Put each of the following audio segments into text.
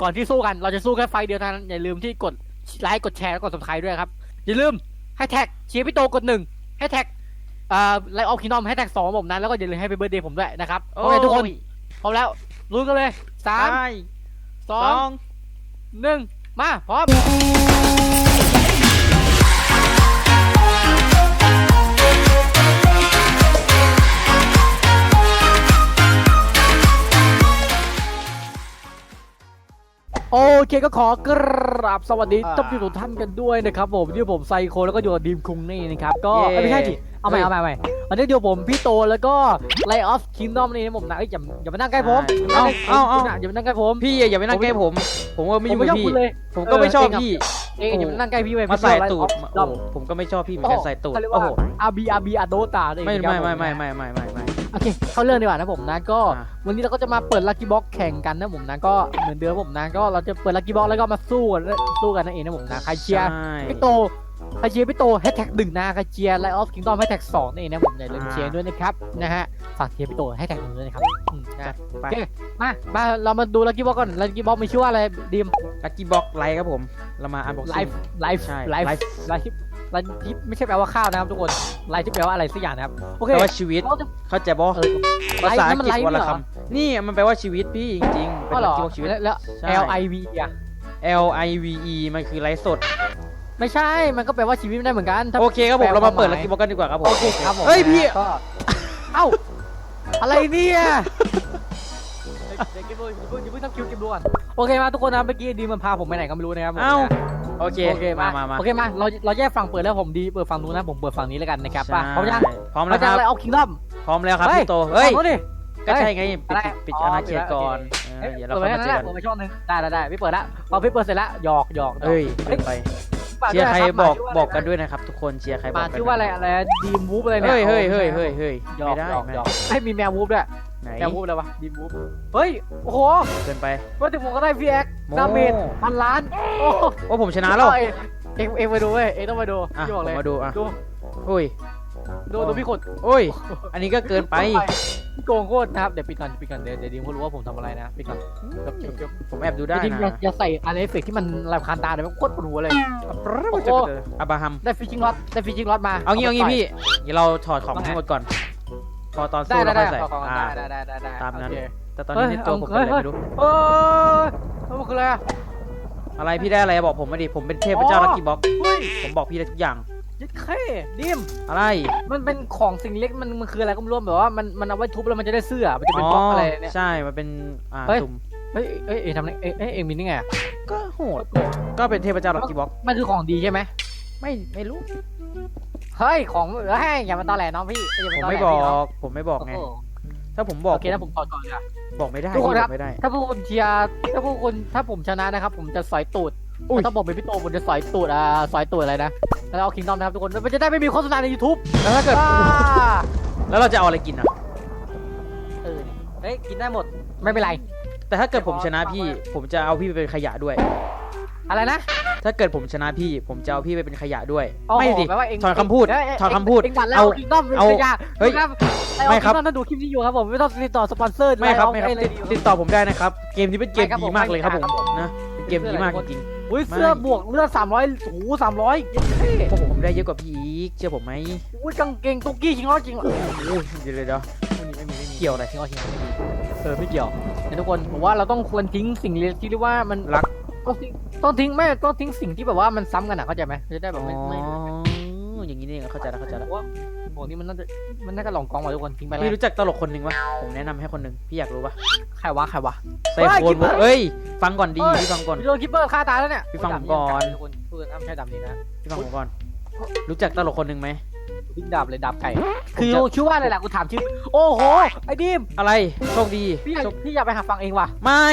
ก่อนที่สู้กันเราจะสู้แค่ไฟเดียวเท่านั้นอย่าลืมที่กดไลค์กดแชร์และกด subscribe ด้วยครับ อย่าลืมให้แท็กเชียร์พี่โตกดหนึ่งให้แท็กอ่าไลออฟคินอมให้แท็กสองผมนั้นแล้วก็อย่าลืมให้ไปเบ r ร์ d เดย์ผมด้วยนะครับโอเคทุกคนพร้อมแล้วลุ้นกันเลยสามไปสสอองงหนึ่งมาพร้อม ก็ขอกราบสวัสดีท่านผู้ชมทุกท่านกันด้วยนะครับผมที่ผมไซโคแล้วก็อยู่กับดีมคุงนี่นะครับก็เอ้ยไม่ใช่ดิเอาใหม่เอาใหม่เอาใหม่อันนี้เดี๋ยวผมพี่โตแล้วก็ไลออฟคิงดอมนี่นะผมนะเอ้ยอย่าอย่ามานั่งใกล้ผมเอาเอาเอาอย่ามานั่งใกล้ผมพี่อย่าไปนั่งใกล้ผม ผมก็ไม่ผยุ่มงไม่กับชอบพี่คุณเลยผมก็ไม่ชอบเออพี่เองอย่ามานั่งใกล้พี่เว้ยมาใส่ตูดดอโอ้มโหผมก็ไม่ชอบพี่เหมือนกันใส่ตูดเขาเรียกโอ้ว่าโหอาบีอาบีอาโดตาเลยไม่ครับไม่ไม่ผไม่ไม่ไม่ไม่ไม่โอเคเข้าเรื่องดีกว่านะผมนะก็อะ วันนี้เราก็จะมาเปิดลัคกี้บ็อกแข่งกันนะผมนะก็เหมือนเดิมผมนะก็เราจะเปิดลัคกี้บ็อกแล้วก็มาสู้กันสู้กันนั่นเองนะผมนะใครเชียร์ใช่พี่โตใครเชียร์พี่โตแฮชแท็กหนึ่งนะใครเชียร์ไลออฟคิงดอมแฮชแท็กสองนั่นเองนะผมอย่าลืมเชียร์ด้วยนะครับนะฮะฝากเชียร์พี่โตแฮชแท็กหนึ่งด้วยนะครับอืมนะไปโอเคมามาเรามาดูลัคกี้บ็อกก่อนลัคกี้บ็อกมีชื่อว่าอะไรดีมลักกี้บ็อกไลท์ครับผม เรามาอันบ็อกไลซิ่งฟ์ไลฟ์ใช่ไลฟ์ไลฟ์ไลฟ์ ไลฟ์ที่ไม่ใช่แปลว่าข้าวนะครับทุกคนไลฟ์ที่แปลว่าอะไรสักอย่างนะครับโอเคแปลว่าชีวิต เราจะ เข้าใจบ่เออภาษาอังกฤษไลฟ์นั่นมันไลฟ์วันละเหรอคำนี่มันแปลว่าชีวิตพี่จริงๆเป็ก็นเหรลักอกี้บ็อกชีวิต แล้วแล้ว ใช่ L I V E อะ L I V E มันคือไลฟ์สด ไม่ใช่ มันก็แปลว่าชีวิตไม่ได้เหมือนกันถ้าโอเคครับผมแปลเรามาเปิดความหมายลักกี้บ็อกกันดีกว่าครับผม โอเคครับผมเฮ้ยพี่ ก็เอ้า อะไรเนี่ยเดี๋ยวเก็บดูอย่าเพิ่งอย่าเพิ่งทำคิวเก็บดูก่อนโอเคมาทุกคนนะเมื่อกี้ดีมันพาผมไปไหนก็ไม่รู้นะครับผมเอ้านะ โอเคโอเคมามามาโอเคมาเราเราแยกฝั่งเปิดแล้วผมดีเปิดฝั่งนู้นนะผมเปิดฝั่งนี้แล้วกันนะครับป่ะพร้อมยังพร้อมพร้อแล้มวคยังรับอะไรเอาคิงดอมพร้อมแล้วครับเฮ้ยพี่โตเฮ้ยฝั่งนู้นดิก็ใช่ไงปิดอะไรปิดอ๋ออาณาเขตก่อนเอ้ยเออเดี๋ยวเราเปิดค่อยไว้มานั่นเจอกันแหละผมไปช่องหนึงได้ได้ได้พี่เปิดละพอพี่เปิดเสร็จแล้วหยอกหยอกหยอกเอ้ยเฮ้เกิยนไปฝากเชียร์ด้วใครนะบอกชื่ว่าะบอกกันะด้วยนะครับทุกคนเชียร์ใครบอกมากันชื่อว่าอะไรอะไรดีมวูฟอะไรเนี่ยเฮ้ยเฮ้ยเฮ้ยเฮ้ยเฮ้ยหยอกไม่ได้หยอกไม่หยได้อกให้มีแมววูฟด้วยไหนแมววูฟอะไรวะดีมวูฟเฮ้ยโอ้โหเกินไปว่าถึงผมก็ได้พีแอ็กโม้ ดาเมจพันล้านโอ้โอ้ผมชนะแล้ว เอ้ยเอ็งเอ็งไปดูเว้ยเอ็งต้องไปดูอะพี่ผบอกเลยมมาดูอะ ดูโอ้ยดูดูพี่ขดโอ้ย อันนี้ก็เกินไปพี่โกงโคตรนะครับเดี๋ยวปิดก่อนปิดก่อนเดี๋ยวเดี๋ยวดีมเขารู้ว่าผมทำอะไรนะปิดก่อนเก็บเก็บเก็บผมแอบดูได้จริงๆอย่านะอย่าใส่อะไรเอฟเฟกต์ที่มันรำคาญตาเดี๋ยวมันโคตรปวดหัวเลย โอ้โห อับราฮัม ได้ฟิชชิงล็อตได้ฟิชชิงล็อตมาเอางี้เอางี้ต่ยพี่เดี๋ยวเราถอดของว่าไงทั้งหมดก่อน พอตอนได้สู้ได้เราได้ค่อยใส่ขอของอ่า ได้ได้ได้ได้ตามนั้น โอเค แต่ตอนนี้ในตัวผมเฮ้เป็นยอะไรไม่รู้ เอ้ย เฮ้ยมันคืออะไรอะอะไรพี่ได้อะไรบอกผมมาดิผมเป็นเทพเจ้าอ๋อลักกี้บ็อกเฮ้ยผมบอกพี่ได้ทุกอย่างยัดเข้ดิมอะไร มันเป็นของสิ่งเล็กมันมันคืออะไรก็ไม่รู้แบบว่ามันมันเอาไว้ทุบแล้วมันจะได้เสื้อมันจะเป็นบล็อกอะไรเนี่ยใช่มันเป็นอ่าเฮ้ยสุ่มเฮ้ยเอ้ยเอ้ยทำไงเอ้ยเอ้ยเอ็งมีนี่ไงอะก็โหดก็เป็นเทพเจ้าลักกี้บ็อกมันคือของดีใช่ไหมไม่ไม่รู้เฮ้ยของเฮ้ยอย่ามาตอแหลน้องพี่อย่าผมตอแหลไม่บอพี่น้งกผมไม่บอกไงโอ้โห ถ้าผมบอกโอเคนะผมถอดก่อนเลยอะบอกไม่ได้ทุกคนพี่ครับ บอกไม่ได้ ถ้าพวกคุณเชียร์ถ้าพวกคุณถ้าผมชนะนะครับ ผมจะสอยตูดอุ้ย ถ้าผมเป็นพี่โตผมจะสอยตูดอ่าสอยตูดอะไรนะแล้วเอาคิงดอมนะครับทุกคนมันจะได้ไม่มีโฆษณาใน YouTube แล้วถ้าเกิดอ่าแล้วเราจะเอาอะไรกินอะเออเฮ้ยกินได้หมดไม่เป็นไร แต่ถ้าเกิดผมชนะพี่ ผมจะเอาพี่ไปเป็นขยะด้วย อะไรนะ ถ้าเกิดผมชนะพี่ ผมจะเอาพี่ไปเป็นขยะด้วยโอ้โหไม่ดิแปลว่าเองถอนคำพูดเยเยถอนคำพูด เองหวั่นแล้วเอาคิงดอมเป็นเอาขยะเฮ้ยครับไม่ครับถ้าดูคลิปนี้อยู่ครับผมไม่ต้องติดต่อสปอนเซอร์ไม่ครับเอาไม่ครับเลยติดติดต่อผมได้นะครับ เกมนี้เป็นเกมไม่ครับดีผมมากเลยครับผมไม่ครับผมนะเป็นเกมดีมากจริงอุ้ยเสื้อไม่บวกเลือดสามร้อยโอ้โหสามร้อยเท่ๆพวกผมได้เยอะกว่าพี่อีกเชื่อผมไหมอุ้ยกางเกงตุ๊กกี้ชิงร้อยจริงเหรอโอ้ยเดี๋ยวเดี๋ยวเดี๋ยวไม่มีไม่มีไม่มีเกี่ยวอะไรชิงร้อยชิงร้อยไม่มีเออไม่เกี่ยวเนี่ยทุกคนผมว่าเราต้องควรทิ้งสิ่งเล็กที่เรียกว่ามันรัก ต้องทิ้งต้องทิ้งไม่ต้องทิ้งสิ่งที่แบบว่ามันซ้ำกันอะเข้าใจไหมจะได้แบอ๋บไม่ไม่ออย่างนี้นี่เองเข้าใจแล้วเข้าใจแล้วว่าโอ้นี่มันน่าจะมันน่าจะลองกองมาทุกคนทิ้งไปแล้วพี่รู้จักตลกคนหนึ่งปะผมแนะนำให้คนหนึ่งพี่อยากรู้ปะใครวะใครวะไซโคนเฮ้ยเอ้ยฟังก่อนดีเฮ้ยพี่ฟังก่อนโดนคิปเปอร์ฆ่าตายแล้วเนี่ยพี่ฟังผมโยก่อนดาบทุกคนพูดอ้ำใช่ดำนี้นะพี่ฟังผมก่อนรู้จักตลกคนหนึ่งไหม วิ่งดาบเลยดาบไก่ผมคือจะชื่อว่าอะไรล่ะกูถามชื่อโอ้โหไอ้ดิมอะไรโชคดีพี่อยากโชคพี่อยากไปหาฟังเองว่ะไม่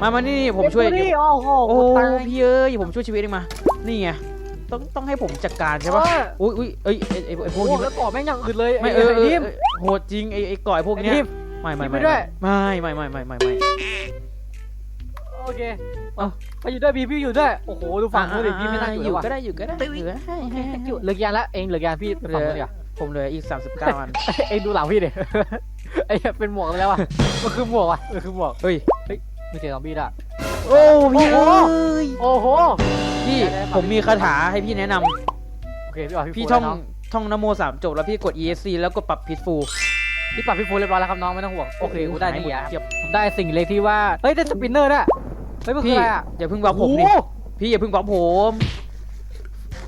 มามานี่ผมช่วยเอ็งดูดิโอ้โหโอ้กูตายพี่เอ้ยผมช่วยชีวิตเองมา นี่ไงต้องต้องให้ผมจัดการใช่ปะเอออุ้ยอุ้ยเอ้ยไอ้ไอ้ไอ้พโอ้วกโหนี้แล้วต่อแม่งอย่างอื่นเลยไม่เออไอ้เออดิมเออโหดจริงไอ้ไอ้ก่อยพวกไอ้เนี้ยดิมไม่ไม่คิดไม่ไปด้วยไม่ไม่ไม่ไม่ไม่ไม่โอเคเอ้าไปอยู่ด้วยบีพี่อยู่ด้วยโอ้โหดูฝั่งนู้นดิพี่ไม่น่าอยู่อแล้วยู่ว่ะก็ได้อยู่ก็ได้อยู่ก็ได้ให้ให้ให้เหลือกี่อันละเองเหลือกี่อันพี่ไปฝั่งนู้นดีกว่าผมเหลืออีก 39อันเองดูหลังพี่ดิไอ้เหี้ยเป็นหมวกไปแล้วอะมันคือหมวกอะมันคือหมวกเฮ้ยไม่เจอซอมบี้ด้วยโอ้พี่โอ้เอ้โหยโอ้โห พี่ได้ได้ ผมมีคาถาให้พี่แนะนำโอเคพี่บอกพี่พี่ฟูท่องแล้วน้ท่องนโมสามจบแล้วพี่กด ESC แล้วกดปรับพิษฟูพี่ปรับพี่ฟูเรียบร้อยแล้วครับน้องไม่ต้องห่วงโอเคกูได้หายนี่หมดอะเทียบผมได้สิ่งเล็กที่ว่าเฮ้ยได้สปินเนอร์ด้วย เฮ้ยมันคือพี่อะไรอะ อย่าเพิ่งบล็อกผมโอ้ดิโหพี่อย่าเพิ่งบล็อกผม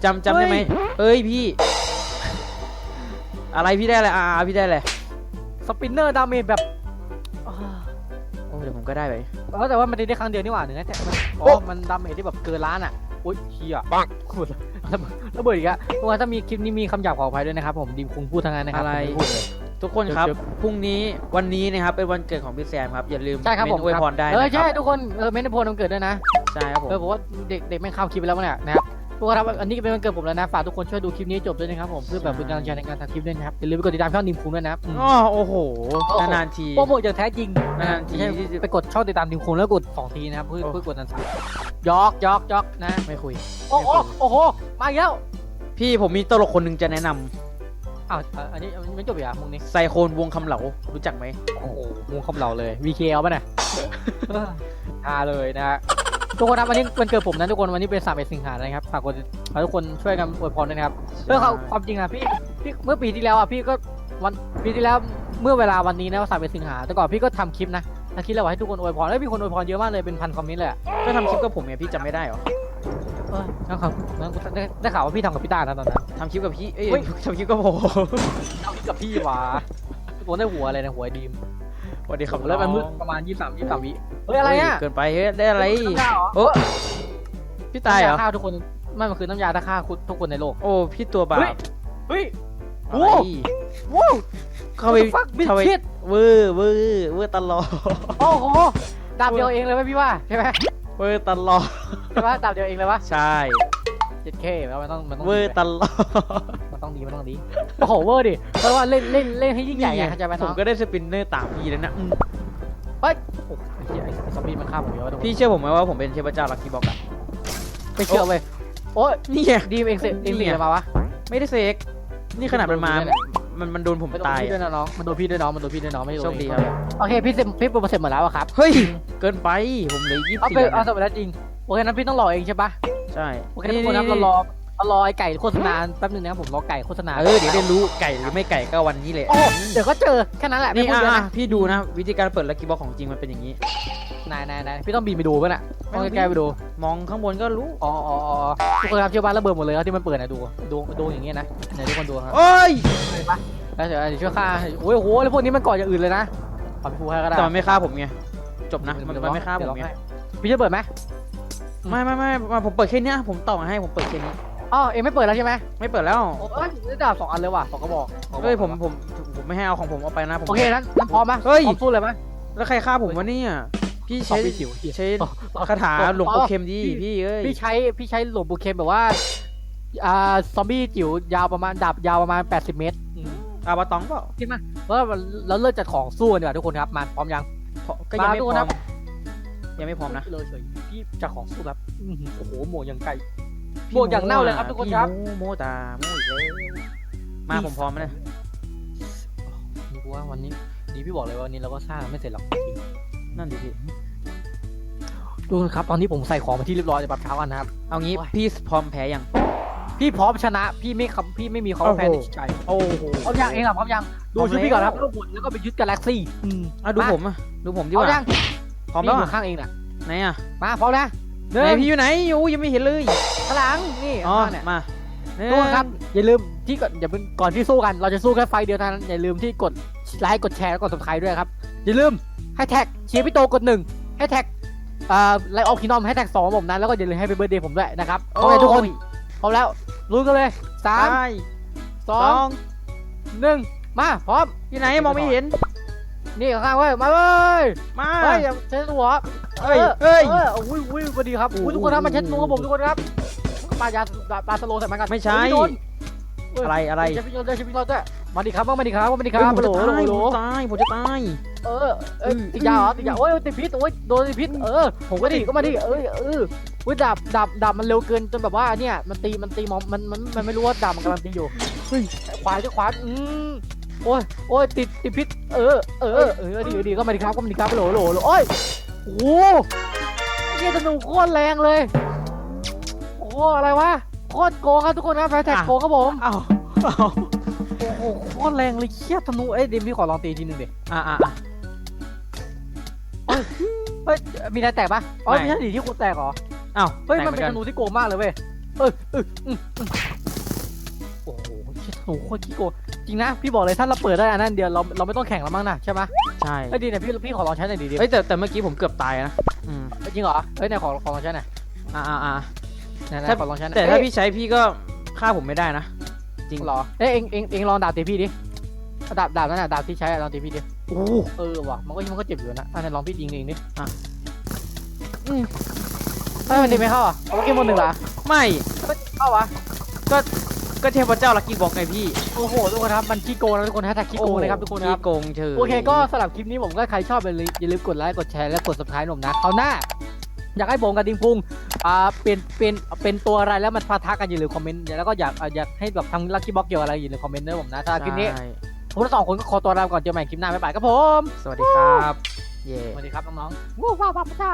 จำจำได้ไหมเฮ้ยเอ้ยพี่ อะไรพี่ได้อะไรอ่าพี่ได้อะไรสปินเนอร์ดาเมจแบบอ้าวโอ้เดี๋ยวผมก็ได้ไป เออแต่ว่ามันได้ได้ครั้งเดียวนี่หว่าหนึ่งนะแต่มันอ๋โอ้ อมันดาเมจที่แบบเกินล้านอะอุ้ยเฮียปังระเบิดระเบิดอีกอะทุกคนถ้ามีคลิปนี้มีคำหยาบขออภัยด้วยนะครับผมดิมคุงพูดทางนั้นนะครับอะไร ผมม่พูดเลย ทุกคนครับเดี๋ยวพรุ่งนี้วันนี้นะครับเป็นวันเกิดของพี่แซมครับ อย่าลืมใช่ครับเมผมนอวยพรได้เออนะคใช่รับทุกคนเออเมนต์โพลวันเกิดด้วยนะใช่ครับผมเออผมว่าเด็กเด็กไม่เข้าคลิปไปแล้วเนี่ยนะครับทุกคนครับอันนี้ก็เป็นวันเกิดผมแล้วนะฝากทุกคนช่วยดูคลิปนี้ให้จบด้วยนะครับผมเพื่อแบบเป็นกำลังใจในการทำคลิปด้วยนะครับอย่าลืมไปกดติดตามช่องดิมคุงด้วยนะครับอืมอ๋อโอ้โหโอ้โหนานๆทีโปรโมทอย่างแท้จริงนานๆทีไม่ใช่ที่จะไปกดช่องติดตามดิมคุงแล้วกดสองทีนะครับเพื่อโอ้เพื่อกดนันสามยอกยอกยอกนะไม่คุย โอ้โหโอ้โหมาอีกแล้วพี่ผมมีตลกคนหนึ่งจะแนะนำ อ้าวเอ่ออันนี้มันไม่จบอีกอะมึงนี่ไซโครนวงคำเหลารู้จักไหมโอ้โหมึงคำเหล่าเลย VK เอาป่ะเนี่ยฮาเลยนะฮะทุกคนครับวันนี้วันเกิดผมนะทุกคนวันนี้เป็นสามเอ็ดสิงหานะครับฝากกดฝากทุกคนช่วยกันอวยพรด้วยนะครับ เรื่องความความจริงอะพี่พี่เมื่อปีที่แล้วอะพี่ก็วันปีที่แล้วเมื่อเวลาวันนี้นะสามเป็นสิงหาแต่ก่อนพี่ก็ทำคลิปนะทำคลิปแล้วให้ทุกคนอวยพรแล้วมีคนอวยพรเยอะมากเลยเป็นพันคอมเมนต์เลยอะก็ทำคลิปกับผมไงพี่จำไม่ได้เหรอ เออแล้วเขาแล้วได้ได้ข่าวว่าพี่ทำกับพี่ตานะตอนนั้น ทำคลิปกับพี่ เอ้ยเฮ้ยทำคลิปกับผมทำกับพี่หวะผมได้หัวอะไรนะหัวไอ้ดีมสวัสดีครับแล้วมันมืดประมาณยี่สามยี่สามวิเฮ้ยอะไรอะเกินไปเฮ้ยได้อะไรน้ำยาเหรอโอ้พี่ตายเหรอน้ำฆ่าทุกคนไม่มันคือน้ำยาตาฆ่าทุกคนในโลก โอ้พี่ตัวบาเฮ้ยปเฮ้ยอะไรโว้ว้าว เข้าไปฟักบิเข้าไปชิดเวอร์เวอร์เวอร์ตลอดโอ้โหดาบเดียวเองเลยไหมพี่ว่าใช่ไหมเวอร์ตลอด ใช่ปะดาบเดียวเองเลยวะใช่เจ็ดเคแล้วมันต้องมันต้องเวอดีร์ไปตลอดมันต้องดีมันต้องดีโอ้โหเวอร์ดิเพราะว่าเล่นเล่นเล่นให้ยิ่งใหญ่ไงเข้าใจไหมผน้มองก็ได้สปินเนอร์ตามพี่แล้วนะอืมโอ้โหไอ้เหี้ยไอ้ซอมบี้มันฆ่าผมเยอะวะทุกคนพี่เชื่อผมไหมว่าผมเป็นเทพเจ้าลักกี้บ็อกอะไม่เชื่อเว้ยโอ้ยนี่ไงดีมเองเสร็จเองเสร็จอะไรมาวะ ไม่ได้เสกนี่ขนาดมันมา มันมันโดนผมมันโดนตายพี่ด้วยอะนะน้อง มันโดนพี่ด้วยน้อง มันโดนพี่ด้วยน้อง ไม่โดนโชคดีเองครับโอเค พี่เสร็จพี่โปรเสร็จหมดแล้วอะครับ เฮ้ยเกินไปผมเหลยยี่เอาสิบไปสี่เอาเสร็จหมดแล้วจริง โอเคนั้นพี่ต้องรอเองใช่ปะใช่โอเคทุกคนครับเรารอเรารอไอ้ไก่โฆษณาแป๊บนึงนะครับผมรอไก่โฆษณาเออเดี๋ยวได้รู้ไก่หรือไม่ไก่ก็วันนี้แหละโอ้เดี๋ยวก็เจอแค่นั้นแหละนี่ไม่พูดอะเยอะอะนะพี่ดูนะ วิธีการเปิดลักกี้บ็อกของจริงมันเป็นอย่างนี้ นายนายนายพี่ต้องบีบไปดูป่ะน่ะไม่ต้องต้องใกล้ๆไปดูมองข้างบนก็รู้อ๋ออ๋ออ๋อทุกคนครับเชื่อบ้านระเบิดหมดเลยครับที่มันเปิดนะดูดูดูอย่างเงี้ยนะไหนทุกคนดูครับ โอ้ยแล้วเดี๋ยวเดี๋ยวช่วยฆ่าโอ้ยโหแล้วพวกนี้มันก่ออย่างอื่นเลยนะขอพี่ฟูให้ก็ได้แต่มันไม่ฆ่าผมไงจบนะมันมันไม่ฆ่าผมไงพี่จะเปิดไหม ไม่ไม่ไม่ไม่ผมเปิดแค่เนี้ยผมต่อให้ผมเปิดแค่นี้ อ๋อเอ็งไม่เปิดแล้วใช่ไหมไม่เปิดแล้วโอ้ยได้ดาบสองอันเลยว่ะสองกระบอกสองกระบอกเฮ้ยผมผมผมไม่ให้เอาของผมเอาไปนะผม โอเคนั้นนั้นพร้อมไหมเฮ้ย พร้อมสู้เลยไหมแล้วใครฆ่าผมวะเนี่ยพี่สองใช้พี่จิ๋วเหี้ย ใช้อ๋อคาถาหลวงปู่เข็มดีพี่พี่เอ้ยพี่ใช้พี่ใช้หลวงปู่เคนแบบว่าอ่าซอมบี้จิ๋วยาวประมาณดาบยาวประมาณ 80 เมตรอืมอาบะตองเปล่าจริงไหมแล้วเราเลิกจัดของสู้กันดีกว่าทุกคนครับมาพร้อมยังเพราะก็ยังไม่มาดูพร้อนะมยังไม่พร้อมนะ เลยเฉย พี่จัดของสู้แบบอื้อหือโอ้โหหมวกยังไก่บวกอย่างเน่าเลยครับทุกคนครับ พี่โมโมตาโมอีกแล้วมาผมพร้อมแล้วนี่กูว่าวันนี้ดีพี่บอกเลยว่าวันนี้เราก็สร้างไม่เสร็จหรอกจริงนั่นดิพี่ดูครับ ตอนนี้ผมใส่ของมาที่เรียบร้อยในบัตรเช้ากันนะครับ เอางี้โอ้ย พี่พร้อมแพ้ยัง พี่พร้อมชนะ พี่ไม่คำพี่ไม่มีคำว่าแพ้ในจิตใจโอ้โหพร้อมยังเองล่ะพร้อมยังดูพร้อมชุดพี่ก่อนครับแล้วแล้วหมุนแล้วก็ไปยึดกาแล็กซี่อืมอะดูผมอะดูผมดีพกร้อมว่ายังพร้อมแล้วพี่ยู่อะข้างเองน่ะไห นอะมาพร้อมนะหนึ่ไหนงพี่อยู่ไหนอยู่ยังไม่เห็นเลยข้างหลังนี่อ๋อข้างหน้าเนี่ยมาหนึ่ง ทุกคนครับอย่าลืมที่ก่อนอย่าเพิ่งก่อนที่สู้กัน เราจะสู้แค่ไฟเดียวเท่านั้นอย่าลืมที่กดไลค์กดแชร์แล้วกด subscribe ด้วยครับอย่าลืมให้แท็กเชียร์พี่โตกดหนึ่งให้แท็กอ่าไลออฟคินอมให้แท็กสองผมนั้นแล้วก็อย่าลืมให้เป็นเบอร์เดย์ผมด้วยนะครับโอเคทุกคนพร้อมแล้วลุ้นกันเลยสามไปสสอองงหนึ่งมาพร้อมที่ไหนมองไม่เห็นนี่ข้างๆเว้ยมาเว้ยมาเฮ้ยอย่าเช็ดหัว เฮ้ยเฮ้ยเอออุ้ยอุ้ยสวัสดีครับอุ้ยทุกคนครับมาเช็ดตัวผมทุกคนครับปลายาปลาสโลใส่มันกันไม่ใช่โดนอะไรอะไรเชฟพี่โดนเชฟพี่โดนด้วยมาดิครับมาดิครับมาดิคเฮ้ยรับผมโหลจะโหลตายโหลผมจะตายผมจะตายเออเอ้ยอืมติดยาเหรอติดยาโอ้ยติดพิษโอ้ยโดนติดพิษเออผมก็ก็ดิดิก็มาดิเอ้ยเอออุ้ยดาบดาบดาบมันเร็วเกินจนแบบว่าเนี่ยมันตีมันตีมอมมันมันมันไม่รู้ว่าดาบมันกำลังตีอยู่เฮ้ยขวาจะขวาอืมโอ้ยโอ้ยติดติดพิษเออเออเออดีดีก็มาดิครับก็มาดิครับโหลโหลโหลโอ้ย โอ้โหเฮียธนูโคตรแรงเลย โอ้โหอะไรวะ โคตรโกงครับทุกคนครับแฟนแท็กโกงครับผมเอ้าเอ้าโอ้โหโคตรแรงเลยเฮียธนูเอ้ยเดมพี่ขอลองตีทีหนึ่งดิอะอะอะ เฮ้ย มีอะไรแตกปะอ๋อไม่มีอะไรที่คุณแตกเหรอเอ้าเฮ้ยแตกมันหเป็นกัธนูที่โกงมากเลยเว้ย เออเอออืมอืมโอ้โหเชี่ยธนูโคตรขี้โกง จริงนะพี่บอกเลยถ้าเราเปิดได้อันนั้นเดียวเราเราไม่ต้องแข่งแล้วมั้งนะใช่ไหมใช่เฮ้ยดีเนี่ยพี่พี่ขอลองใช้หน่อยดีดิเฮ้ยแต่แต่เมื่อกี้ผมเกือบตายนะอืมจริงเหรอเฮ้ยไหนขอขอลองใช้หน่อยอะอะอะไหนไหนถ้าขอลองใช้หน่อยแต่ถ้าเอ้ยพี่ใช้พี่ก็ฆ่าผมไม่ได้นะ จริงเหรอเอ้ยเอ็งเอ็งเอ็งลองดาบตีพี่ดิดาบดาบนั่นน่ะดาบที่ใช้อะลองตีพี่ดิโอ้เออว่ะมันก็มันก็เจ็บอยู่นะอันนั้นลองพี่ยิงเองดิอะอืมเฮ้ยมันตีไม่เข้าอะเอาเกมบนหนึ่งเหรอไม่เฮ้ยเข้าวะก็ เทพเจ้าลักกี้บอกไงพี่โอ้โหทุกคนครับมันขี้โกงนะทุกคนแฮชแท็กขี้โกงเลยครับทุกคนครับขี้โกงเฉยโอเคก็สำหรับคลิปนี้ผมก็ใครชอบอย่าลืมอย่าลืมกดไลค์กดแชร์และกด subscribe ผมนะเขาวหน้า อยากให้ผมกับดิงพุงอ่าเป็นเป็นเป็นตัวอะไรแล้วมันพาทักกันอย่าลืมคอมเมนต์แล้วก็อยากอ่าอยากให้แบบทำลักกี้บ็อกเกี่ยวอะไรอย่าลืมคอมเมนต์ด้วยผมนะสำหรับคลิปนี้ใช่ผมทั้งสองคนก็ขอตัวลาไปก่อนเจอกันใหม่คลิปหน้าบ๊ายบายครับผมสวัสดีครับ เย่ สวัสดีครับน้องๆว้าวว้าวว้าวจ้า